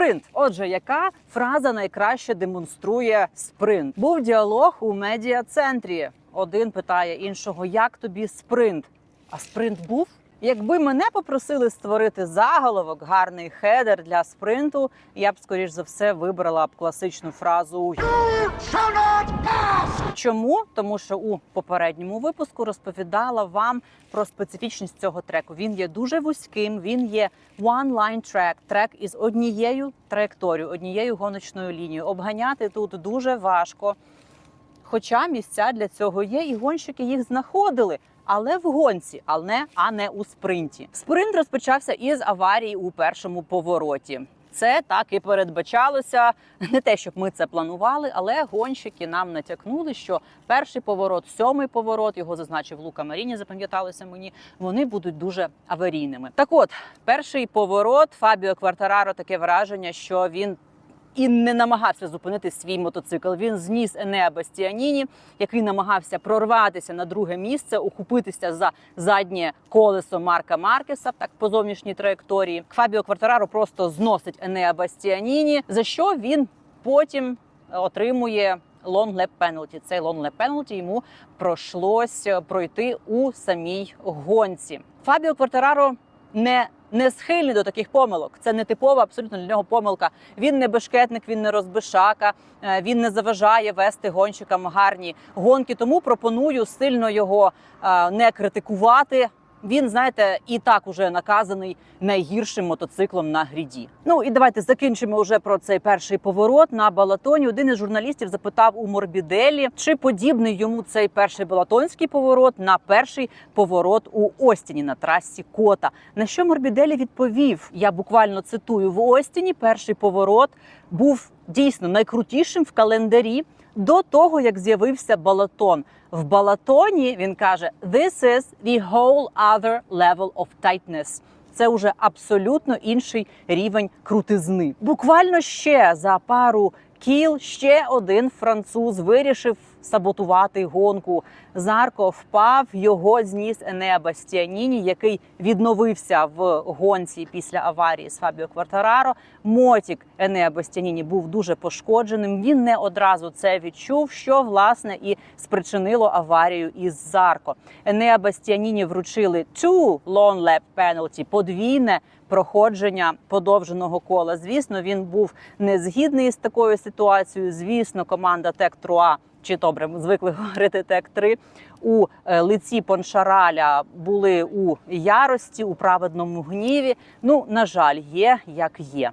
Спринт. Отже, яка фраза найкраще демонструє спринт? Був діалог у медіа-центрі. Один питає іншого, як тобі спринт? А спринт був? Якби мене попросили створити заголовок, гарний хедер для спринту, я б скоріш за все вибрала б класичну фразу Чому? Тому що у попередньому випуску розповідала вам про специфічність цього треку. Він є дуже вузьким. Він є one-line track, трек із однією траєкторією, однією гоночною лінією. Обганяти тут дуже важко. Хоча місця для цього є, і гонщики їх знаходили. Але в гонці, але не, а не у спринті. Спринт розпочався із аварії у першому повороті. Це так і передбачалося. Не те, щоб ми це планували, але гонщики нам натякнули, що перший поворот, сьомий поворот, його зазначив Лука Маріні, запам'яталося мені. Вони будуть дуже аварійними. Так, от перший поворот Фабіо Квартараро таке враження, що він. І не намагався зупинити свій мотоцикл. Він зніс Енеа Бастіаніні, який намагався прорватися на друге місце, ухопитися за заднє колесо Марка Маркеса, так по зовнішній траєкторії. Фабіо Квартараро просто зносить Енеа Бастіаніні, за що він потім отримує long lap penalty. Цей long lap penalty йому пройшлось пройти у самій гонці. Фабіо Квартараро не не схильний до таких помилок. Це не типова абсолютно для нього помилка. Він не бешкетник, він не розбишака, е, він не заважає вести гонщикам гарні гонки. Тому пропоную сильно його е, не критикувати. Він, знаєте, і так уже наказаний найгіршим мотоциклом на гріді. Ну і давайте закінчимо вже про цей перший поворот на балатоні. Один із журналістів запитав у Морбіделі, чи подібний йому цей перший балатонський поворот на перший поворот у Остіні на трасі Кота. На що Морбіделі відповів? Я буквально цитую: в Остіні перший поворот був дійсно найкрутішим в календарі до того, як з'явився балатон. В балатоні він каже: «This is the whole other level of tightness». Це вже абсолютно інший рівень крутизни. Буквально ще за пару кіл ще один француз вирішив саботувати гонку. Зарко впав, його зніс Енеа Бастіаніні, який відновився в гонці після аварії з Фабіо Квартараро. Мотік Енеа Бастіаніні був дуже пошкодженим. Він не одразу це відчув, що власне і спричинило аварію із Зарко. Енеа Бастіаніні вручили two long lap penalty, подвійне проходження подовженого кола. Звісно, він був не згідний з такою ситуацією. Звісно, команда Тек Труа чи добре, звикли говорити Тек 3 у е, лиці Поншараля були у ярості, у праведному гніві. Ну, на жаль, є як є.